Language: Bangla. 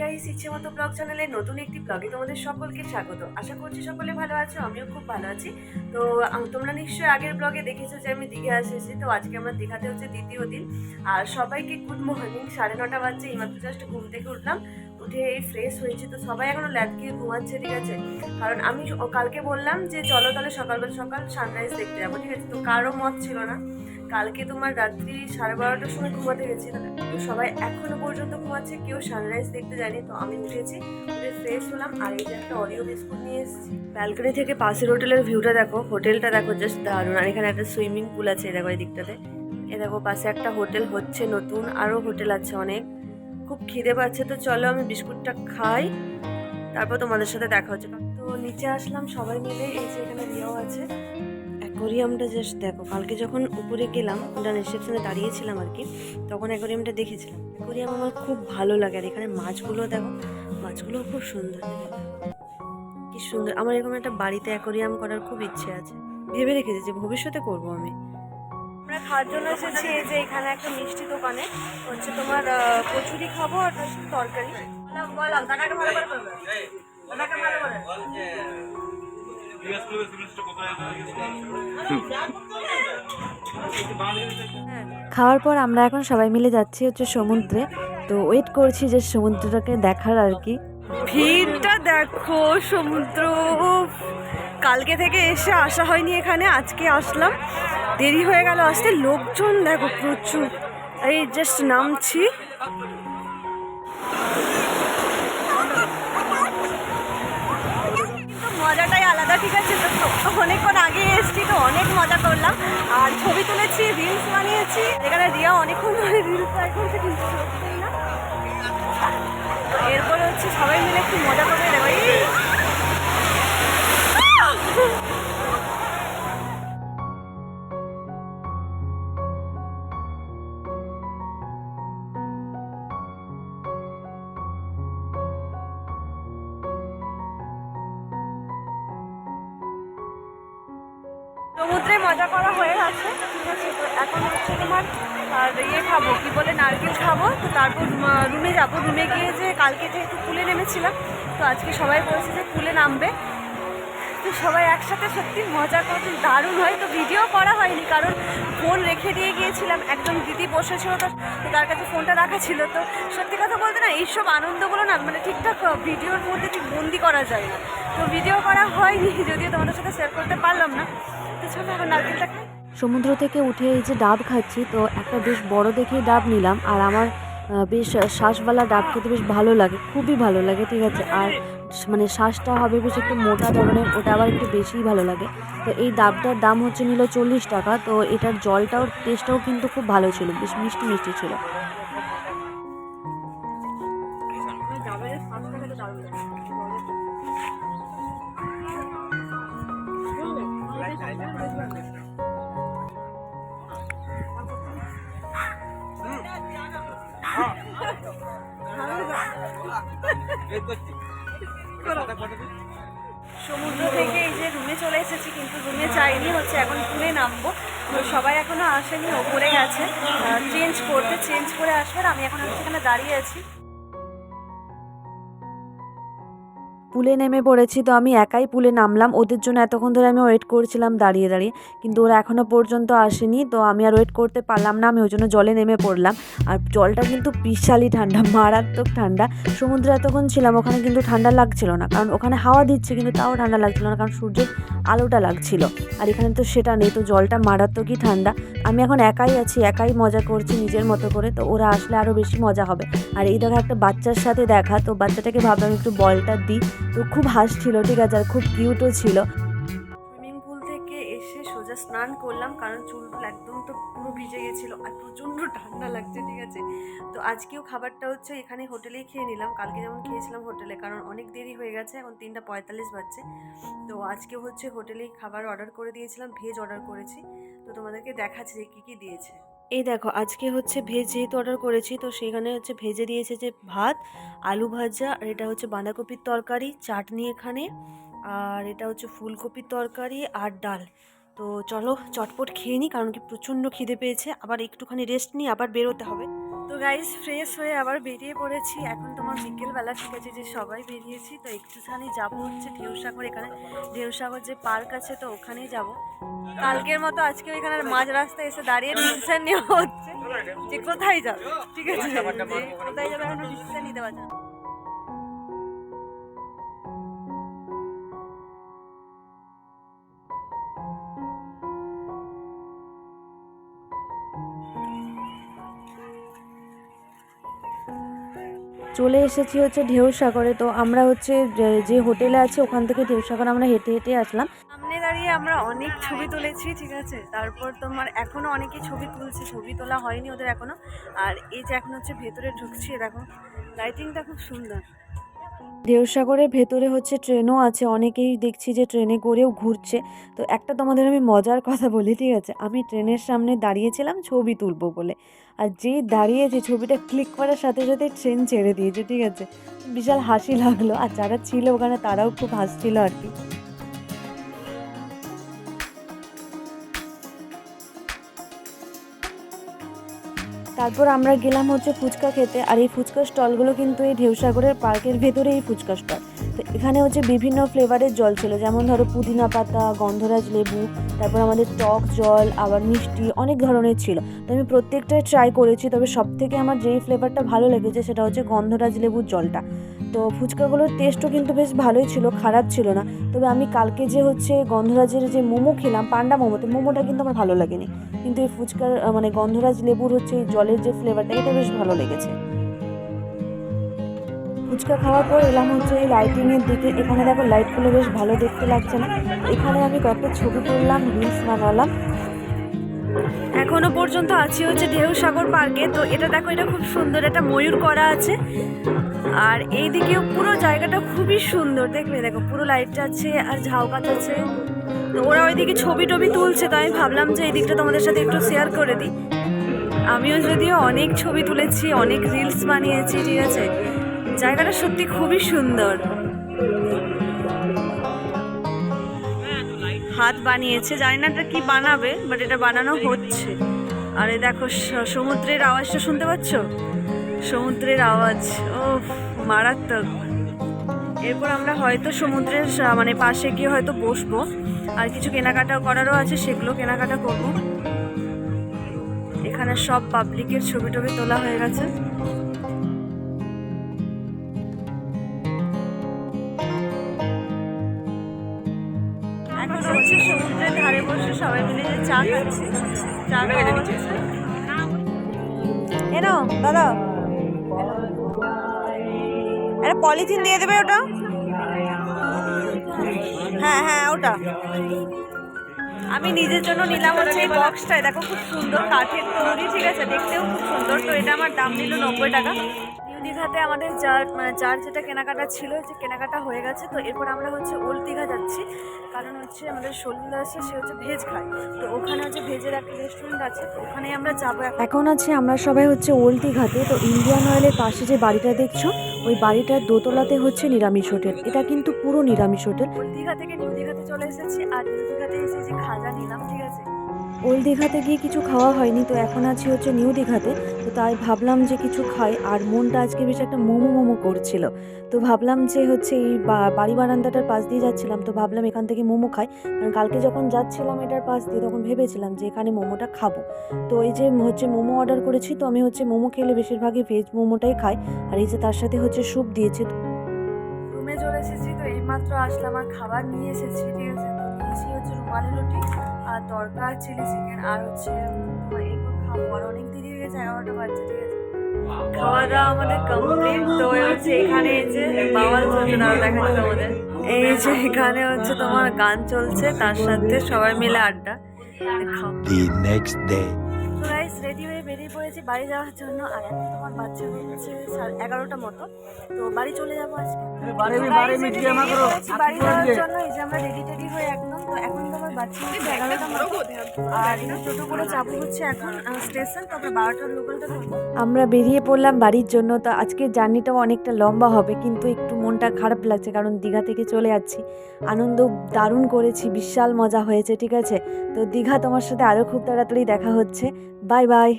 গাইস ইচ্ছে মতো ব্লগ চ্যানেলে নতুন একটি ব্লগে তোমাদের সকলকে স্বাগত। আশা করছি সকলে ভালো আছো, আমিও খুব ভালো আছি। তো তোমরা নিশ্চয়ই আগের ব্লগে দেখেছ যে আমি দীঘা এসেছি, তো আজকে আমার দীঘাতে হচ্ছে দ্বিতীয় দিন। আর সবাইকে গুড মর্নিং সাড়ে নটা বাজছে এইমাত্র জাস্ট ঘুম থেকে উঠলাম, উঠে এই ফ্রেশ হয়েছি। তো সবাই এখনও ল্যাদ গিয়ে ঘুমাচ্ছে, ঠিক আছে? কারণ আমি কালকে বললাম যে, চলো তাহলে সকালবেলা সকাল সানরাইজ দেখতে যাব, ঠিক আছে? তো কারও মত ছিল না। কালকে তোমার রাত্রি সাড়ে বারোটার সময় ঘুমাতে গেছি তো সবাই এখনও পর্যন্ত ঘুমাচ্ছে, কেউ সানরাইজ দেখতে যায়নি। তো আমি উঠেছি, উঠে ফ্রেশ হলাম, আর এই যে একটা অরিও বিস্কুট নিয়ে এসেছি। ব্যালকনি থেকে পাশের হোটেলের ভিউটা দেখো হোটেলটা দেখো জাস্ট দারুণ। আর এখানে একটা সুইমিং পুল আছে দেখো এই দিকটাতে। এ দেখো, পাশে একটা হোটেল হচ্ছে, নতুন আরও হোটেল আছে অনেক। খুব খিদে পাচ্ছে, তো চলো আমি বিস্কুটটা খাই, তারপর তোমাদের সাথে দেখা হচ্ছে। তো নিচে আসলাম সবাই মিলে, এই যে এখানে রিয়াও আছে। অ্যাকোরিয়ামটা জাস্ট দেখো, কালকে যখন উপরে গেলাম ওটা রিসেপশনে দাঁড়িয়েছিলাম আর কি, তখন অ্যাকোরিয়ামটা দেখেছিলাম। অ্যাকোরিয়াম আমার খুব ভালো লাগে আর এখানে মাছগুলো দেখো মাছগুলো খুব সুন্দর কি সুন্দর, আমার এরকম একটা বাড়িতে অ্যাকোরিয়াম করার খুব ইচ্ছে আছে। ভেবে রেখেছি যে ভবিষ্যতে করব আমি। আমরা খাওয়ার জন্য এসেছি এই যে এখানে একটা মিষ্টি দোকানে। হচ্ছে তোমার কচুরি খাব আর তরকারি। ভালো করে ভালো করে। খাওয়ার পর আমরা এখন সবাই মিলে যাচ্ছি হচ্ছে সমুদ্রে। তো ওয়েট করছি যে সমুদ্রটাকে দেখার আর কি। ভিড়টা দেখো সমুদ্র কালকে থেকে এসে আসা হয়নি এখানে আজকে আসলাম। দেরি হয়ে গেল আসতে লোকজন দেখো প্রচুর। এই জাস্ট নামছি। ঠিক আছে, তো অনেকক্ষণ আগে এসেছি, তো অনেক মজা করলাম। আর ছবি তুলেছি রিলস বানিয়েছি। এখানে রিয়া অনেকক্ষণ ধরে রিলস ট্রাই করছে কিন্তু না। এরপরে হচ্ছে সবাই মিলে একটু মজা করে মজা করা হয়ে গেছে। ঠিক আছে, তো এখন হচ্ছে তোমার আর ইয়ে খাব, কি বলে, নারকেল খাব। তো তারপর রুমে যাব। রুমে গিয়ে যে কালকে যেহেতু পুলে নেমেছিলাম, তো আজকে সবাই বলছে যে পুলে নামবে। তো সবাই একসাথে সত্যি মজা করতে দারুণ হয়। তো ভিডিও করা হয়নি, কারণ ফোন রেখে দিয়ে গিয়েছিলাম। একদম দিদি বসেছিল, তো তার কাছে ফোনটা রাখা ছিল। তো সত্যি কথা বলতে না, এইসব আনন্দগুলো না মানে ঠিকঠাক ভিডিওর মধ্যে ঠিক বন্দি করা যায় না। তো ভিডিও করা হয়নি, যদিও তোমাদের সাথে শেয়ার করতে পারলাম না। সমুদ্র থেকে উঠে এই যে ডাব খাচ্ছি, তো একটা বেশ বড় দেখেই ডাব নিলাম, আর আমার বেশ শ্বাসওয়ালা ডাব খেতে বেশ ভালো লাগে, খুবই ভালো লাগে, ঠিক আছে? আর মানে শ্বাসটা হবে বেশ একটু মোটা ধরনের, ওটা আবার একটু বেশিই ভালো লাগে। তো এই ডাবটার দাম হচ্ছে নিল চল্লিশ টাকা, তো এটার জলটাও টেস্টটাও কিন্তু খুব ভালো ছিল, বেশ মিষ্টি মিষ্টি ছিল। সমুদ্র থেকে এই যে রুমে চলে এসেছি কিন্তু রুমে যাইনি হচ্ছে এখন পুরে নামবো। তো সবাই এখনও আসেনি ওপরে আছে চেঞ্জ করতে চেঞ্জ করে আসবে আমি এখন সেখানে দাঁড়িয়ে আছি। পুলে নেমে পড়েছি, তো আমি একাই পুলে নামলাম। ওদের জন্য এতক্ষণ ধরে আমি ওয়েট করছিলাম দাঁড়িয়ে দাঁড়িয়ে। কিন্তু ওরা এখনও পর্যন্ত আসেনি, তো আমি আর ওয়েট করতে পারলাম না। আমি ওই জন্য জলে নেমে পড়লাম। আর জলটা কিন্তু বিশালই ঠান্ডা, মারাত্মক ঠান্ডা। সমুদ্রে এতক্ষণ ছিলাম, ওখানে কিন্তু ঠান্ডা লাগছিল না। কারণ ওখানে হাওয়া দিচ্ছে, কিন্তু তাও ঠান্ডা লাগছিল না। কারণ সূর্যের আলোটা লাগছিল। আর এখানে তো সেটা নেই, তো জলটা মারাত্মকই ঠান্ডা। আমি এখন একাই আছি, একাই মজা করছি নিজের মতো করে, তো ওরা আসলে আরও বেশি মজা হবে। আর এই দেখা একটা বাচ্চার সাথে দেখা, তো বাচ্চাটাকে ভাবলাম একটু বলটা দিই। তো খুব হাসছিল, ঠিক আছে, আর খুব কিউটও ছিল। সোজা স্নান করলাম, কারণ চুলগুলো একদম তো পুরো ভিজে গেছিল আর প্রচণ্ড ঠান্ডা লাগছে, ঠিক আছে? তো আজকেও খাবারটা হচ্ছে এখানে হোটেলেই খেয়ে নিলাম। কালকে যেমন খেয়েছিলাম হোটেলে, কারণ অনেক দেরি হয়ে গেছে, এখন তিনটা পঁয়তাল্লিশ বাজছে। তো আজকেও হচ্ছে হোটেলেই খাবার অর্ডার করে দিয়েছিলাম ভেজ অর্ডার করেছি। তো তোমাদেরকে দেখাচ্ছি যে কী কী দিয়েছে। এই দেখো, আজকে হচ্ছে ভেজ যেহেতু অর্ডার করেছি, তো সেখানে হচ্ছে ভেজে দিয়েছে যে ভাত, আলু ভাজা, আর এটা হচ্ছে বাঁধাকপির তরকারি, চাটনি এখানে, আর এটা হচ্ছে ফুলকপির তরকারি আর ডাল। তো চলো চটপট খেয়ে নিই কারণ কি প্রচণ্ড খিদে পেয়েছে। আবার একটুখানি রেস্ট নিই আবার বেরোতে হবে। তো গাইস ফ্রেশ হয়ে আবার বেরিয়ে পড়েছি। এখন তোমার বিকেলবেলা, ঠিক আছে, যে সবাই বেরিয়েছি, তো একটুখানি যাব হচ্ছে ঢেউসাগর এখানে। ঢেউসাগর যে পার্ক আছে, তো ওখানেই যাব। কালকের মতো আজকে এখানে মাঝ রাস্তায় এসে দাঁড়িয়ে ডিসিশন নেওয়া হচ্ছে যে কোথায় যাবে, ঠিক আছে? কোথায় যাবে, এখন ডিসিশন নিতে পারছে চলে এসেছি হচ্ছে ঢেউ সাগরে তো আমরা হচ্ছে যে- হোটেলে আছে, ওখান থেকে ঢেউ সাগর আমরা হেঁটে হেঁটে আসলাম। সামনে দাঁড়িয়ে আমরা অনেক ছবি তুলেছি, ঠিক আছে? তারপর তোমার এখনও অনেকে ছবি তুলছে, ছবি তোলা হয়নি ওদের এখনও আর এই যে এখন হচ্ছে ভেতরে ঢুকছি, দেখো লাইটিংটা খুব সুন্দর। ঢেউসাগরের ভেতরে হচ্ছে ট্রেনও আছে, অনেকেই দেখছি যে ট্রেনে করেও ঘুরছে। তো একটা তোমাদের আমি মজার কথা বলি, ঠিক আছে? আমি ট্রেনের সামনে দাঁড়িয়েছিলাম ছবি তুলবো বলে। আর যেই দাঁড়িয়েছে ছবিটা ক্লিক করার সাথে সাথে ট্রেন ছেড়ে দিয়েছে, ঠিক আছে? বিশাল হাসি লাগল। আর যারা ছিল ওখানে তারাও খুব হাসছিল আর কি। তারপর আমরা গেলাম হচ্ছে ফুচকা খেতে, আর এই ফুচকা স্টলগুলো কিন্তু এই ঢেউসাগরের পার্কের ভেতরে এই ফুচকা স্টল। তো এখানে হচ্ছে বিভিন্ন ফ্লেভারের জল ছিল, যেমন ধরো পুদিনা পাতা, গন্ধরাজ লেবু, তারপর আমাদের টক জল, আবার মিষ্টি, অনেক ধরনের ছিল। তো আমি প্রত্যেকটাই ট্রাই করেছি, তবে সব থেকে আমার যেই ফ্লেভারটা ভালো লেগেছে সেটা হচ্ছে গন্ধরাজ লেবুর জলটা। তো ফুচকাগুলোর টেস্টও কিন্তু বেশ ভালোই ছিল, খারাপ ছিল না। তবে আমি কালকে যে হচ্ছে গন্ধরাজের যে মোমো খেলাম, পান্ডা মোমোতে মোমোটা কিন্তু আমার ভালো লাগেনি। কিন্তু এই ফুচকার মানে গন্ধরাজ লেবুর হচ্ছে এই জলের যে ফ্লেভারটা এটা বেশ ভালো লেগেছে। ফুচকা খাওয়ার পর এলাম হচ্ছে এই লাইটিংয়ের দিকে। এখানে দেখো লাইটগুলো বেশ ভালো দেখতে লাগছে না। এখানে আমি কয়েকটা ছবি তুললাম রিলস বানালাম। এখনও পর্যন্ত আছি হচ্ছে ঢেউ সাগর পার্কে, তো এটা দেখো, এটা খুব সুন্দর, একটা ময়ূর করা আছে। আর এই দিকেও পুরো জায়গাটা খুবই সুন্দর দেখবে দেখো, পুরো লাইট আছে আর ঝাউকাত আছে। তো ওরা ওইদিকে ছবি টবি তুলছে, তো আমি ভাবলাম যে এই দিকটা তোমাদের সাথে একটু শেয়ার করে দিই। আমিও যদিও অনেক ছবি তুলেছি, অনেক রিলস বানিয়েছি, ঠিক আছে? জায়গাটা সত্যি খুবই সুন্দর। হাত বানিয়েছে, জানি না এটা কি বানাবে বাট এটা বানানো হচ্ছে। আর দেখো সমুদ্রের আওয়াজটা শুনতে পাচ্ছ? সমুদ্রের আওয়াজ ও মারাত্মক। এরপর আমরা হয়তো সমুদ্রের মানে পাশে গিয়ে হয়তো বসবো। আর কিছু কেনাকাটা করারও আছে, সেগুলো কেনাকাটা করব। এখানে সব পাবলিকের ছবি টবি তোলা হয়ে গেছে। বসে সবাই মিলে যে চা খাচ্ছি চা খাওয়া এনো দাদা। একটা পলিথিন দিয়ে দেবে ওটা? হ্যাঁ হ্যাঁ ওটা। আমি নিজের জন্য নিলাম হচ্ছে এই বক্সটায় দেখো খুব সুন্দর কাঠের তৈরি ঠিক আছে? দেখতেও খুব সুন্দর। তো এটা আমার দাম নিল নব্বই টাকা। দীঘাতে আমাদের যার মানে যার যেটা কেনাকাটা ছিল যে কেনাকাটা হয়ে গেছে তো এরপর আমরা হচ্ছে ওল্ড দীঘা যাচ্ছি। কারণ হচ্ছে আমাদের সলিল আছে সে হচ্ছে ভেজ খায়। তো ওখানে হচ্ছে ভেজের একটা রেস্টুরেন্ট আছে তো ওখানেই আমরা যাব এখন আছে আমরা সবাই হচ্ছে ওল্ড দীঘাতে তো ইন্ডিয়ান অয়েলের পাশে যে বাড়িটা দেখছ ওই বাড়িটার দোতলাতে হচ্ছে নিরামিষ হোটেল। এটা কিন্তু পুরো নিরামিষ হোটেল। ওল্ড দীঘা থেকে নিউ দীঘাতে চলে এসেছি আর নিউ দীঘাতে এসে যে খাজা নিলাম ঠিক আছে? ওল্ড দীঘাতে গিয়ে কিছু খাওয়া হয়নি তো এখন আছি হচ্ছে নিউ দীঘাতে। তাই ভাবলাম যে কিছু খাই, আর মনটা আজকে বেশ একটা মোমো মোমো করছিল। তো ভাবলাম যে হচ্ছে এই বাড়ি বারান্দাটার পাশ দিয়ে যাচ্ছিলাম, তো ভাবলাম এখান থেকে মোমো খাই। কারণ কালকে যখন যাচ্ছিলাম এটার পাশ দিয়ে, তখন ভেবেছিলাম যে এখানে মোমোটা খাব। তো এই যে হচ্ছে মোমো অর্ডার করেছি, তো আমি হচ্ছে মোমো খেলে বেশিরভাগই ভেজ মোমোটাই খাই। আর এই যে তার সাথে হচ্ছে স্যুপ দিয়েছে। রুমে চলে এসেছি, তো এইমাত্র আসলাম আর খাবার নিয়ে এসেছি, ঠিক আছে? তো হচ্ছে রুমালি রুটি, আর তরকা চিলি চিকেন, আর হচ্ছে আর অনেক দেরি হয়ে গেছে এগারোটা বাজছে ঠিক আছে? খাওয়া দাওয়া আমাদের কমপ্লিট তো হচ্ছে এখানে এই যে বাওয়াল চলছে না দেখাচ্ছে তোমাদের। এই যে এখানে হচ্ছে তোমার গান চলছে তার সাথে সবাই মিলে আড্ডা। the next day. Guys ready হয়ে বেরিয়ে পড়েছি বাড়ি যাওয়ার জন্য। আর এখন তোমার বাচ্চা হচ্ছে এগারোটা মতো। তো বাড়ি চলে যাব আজকে। করো। বাড়ি যাওয়ার জন্য এই যে আমরা রেডি টেডি হয়ে একদম তো এখন তোমার বাচ্চা হচ্ছে এগারোটা মতো আর টোটো করে যাব হচ্ছে এখন স্টেশন তারপরে বারোটার লোকালটা আমরা বেরিয়ে পড়লাম বাড়ির জন্য তো আজকে জার্নিটাও অনেকটা লম্বা হবে কিন্তু একটু মনটা খারাপ লাগছে কারণ দীঘা থেকে চলে যাচ্ছি। আনন্দ দারুণ করেছি বিশাল মজা হয়েছে ঠিক আছে? তো দীঘা তোমার সাথে আরও খুব তাড়াতাড়ি দেখা হচ্ছে। Bye bye.